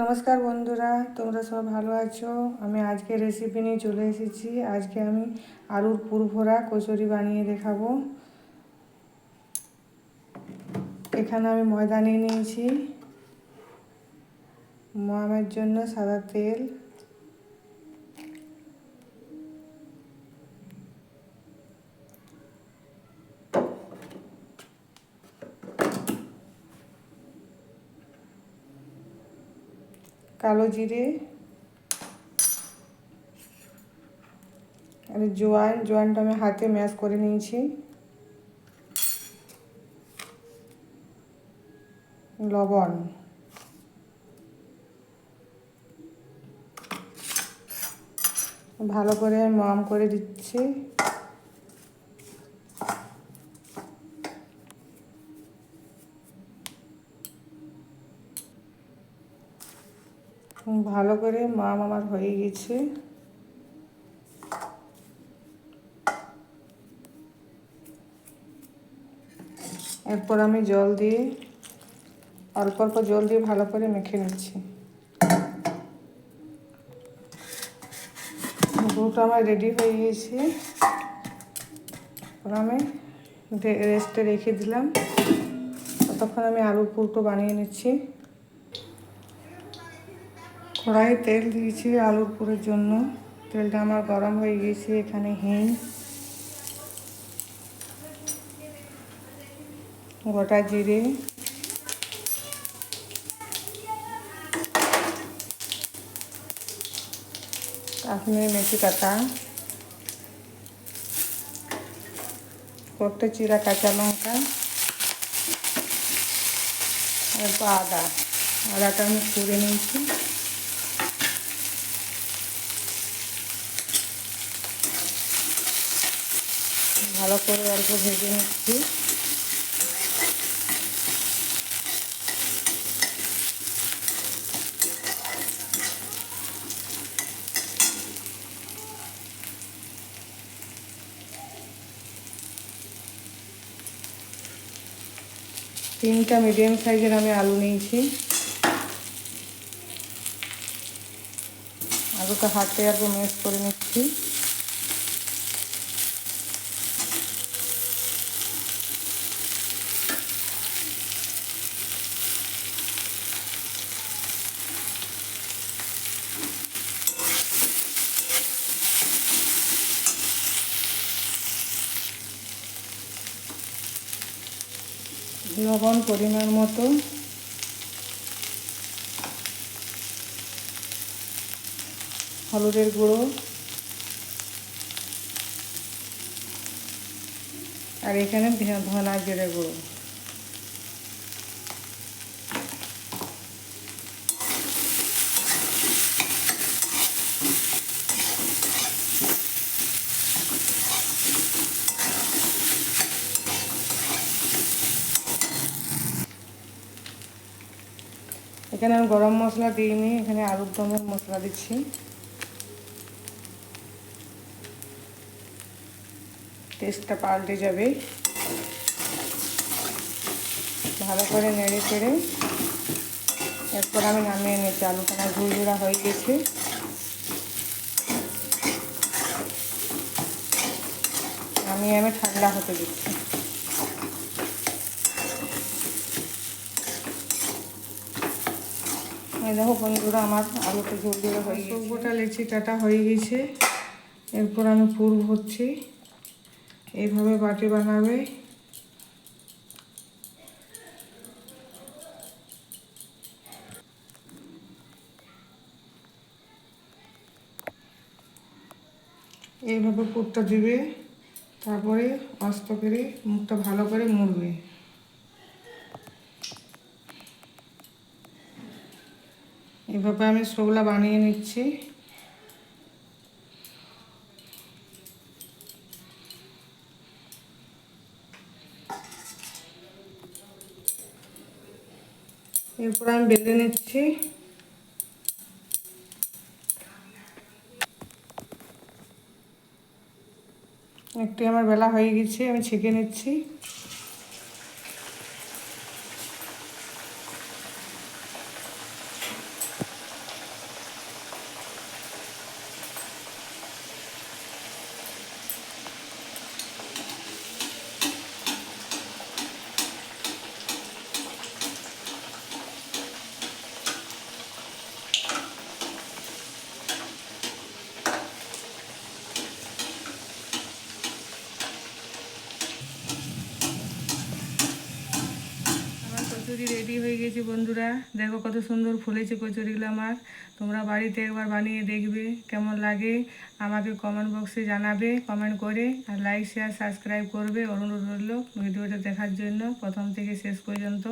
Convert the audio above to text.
নমস্কার বন্ধুরা, তোমরা সব ভালো আছো? আমি আজকে রেসিপি নিয়ে চলে এসেছি। আজকে আমি আলুর পুরভরা কচুরি বানিয়ে দেখাবো। এখানে আমি ময়দা নিয়ে নিয়েছি। ময়ামের জন্য সাদা তেল। কালো জিরে, আর জোয়ান, জোয়ানটা আমি হাতে ম্যাশ করে নিয়েছি। লবণ। ভালো করে মম করে দিচ্ছি। ভালো করে মাম আমার হয়ে গেছে। এরপর আমি জল দিয়ে অল্প অল্প জল দিয়ে ভালো করে মেখে নিচ্ছি। গুঁড়োটা আমার রেডি হয়ে গিয়েছে। আমি রেস্টে রেখে দিলাম। ততক্ষণ আমি আলুর পুরটো বানিয়ে নিচ্ছি। কড়াই তেল দিয়েছি আলুর পুরের জন্য। তেলটা আমার গরম হয়ে গিয়েছে, এখানে হিং। গোটা জিরে। কাশ্মীরি মেথি কাটা। কয়েকটা চিরা কাঁচা লঙ্কা। অল্প আদা। আদাটা আমি ছুঁড়ে নিয়েছি। ভালো করে অল্প ভেজে নিচ্ছি। তিনটা মিডিয়াম সাইজের আমি আলু নিয়েছি। আলুটা হাতে আর মেস করে নিচ্ছি। লবণ পরিমাণ মতো। হলুদের গুঁড়ো। আর এখানে ধনা জিরে গুঁড়ো। এখানে আমি গরম মশলা দিইনি এখানে আলুর দমের মশলা দিচ্ছি। টেস্টটা পাল্টে যাবে। ভালো করে নেড়ে চেড়ে এরপর আমি নামিয়ে নিচ্ছি। আলুখানা ঝুড়ঝুড়া হয়ে গেছে। নামিয়ে আমি ঠান্ডা হতে দিচ্ছি। দেখো বন্ধুরা, আমার আলুটা ঝোল দিয়ে হয়ে গেছে। গোটা লেচি টাটা হয়ে গেছে। এরপর আমি পুর ভরছি। এইভাবে বাটি বানাবে। এইভাবে পুরটা দিবে। তারপরে অস্ত করে মুখটা ভালো করে মুড়বে। এভাবে আমি সবলা বানিয়ে নিচ্ছি। এরপর আমি বেলে নিচ্ছি। একটি আমার বেলা হয়ে গেছে, আমি ছেঁকে নিচ্ছি। কচুরি রেডি হয়ে গেছে বন্ধুরা। দেখো কত সুন্দর ফুলেছে কচুরিগুলো আমার। তোমরা বাড়িতে একবার বানিয়ে দেখবে, কেমন লাগে। আমাকে কমেন্ট বক্সে জানাবে কমেন্ট করে, আর লাইক শেয়ার সাবস্ক্রাইব করবে। অনুরোধ রইল ভিডিওটা দেখার জন্য প্রথম থেকে শেষ পর্যন্ত।